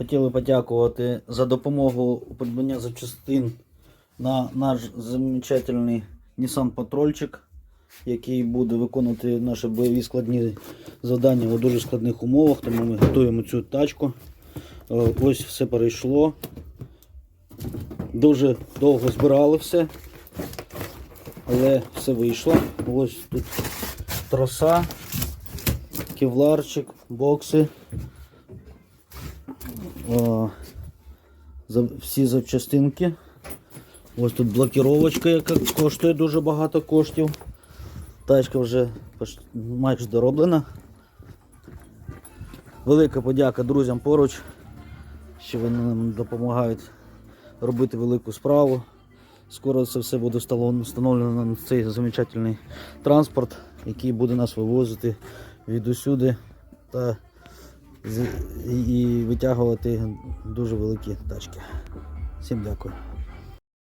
Хотіли подякувати за допомогу у придбання запчастин на наш замечательний Nissan Патрольчик, який буде виконувати наші бойові складні завдання у дуже складних умовах, тому ми готуємо цю тачку. Е, Ось все перейшло. Дуже довго збирали все, але все вийшло. Ось тут троса, кевларчик, бокси. О, всі запчастинки. Ось тут блокіровочка, яка коштує дуже багато коштів. Тачка вже майже дороблена. Велика подяка друзям поруч, що вони нам допомагають робити велику справу. Скоро це все буде встановлено на цей замечательний транспорт, який буде нас вивозити від усюди та і витягувати дуже великі тачки. Всім дякую.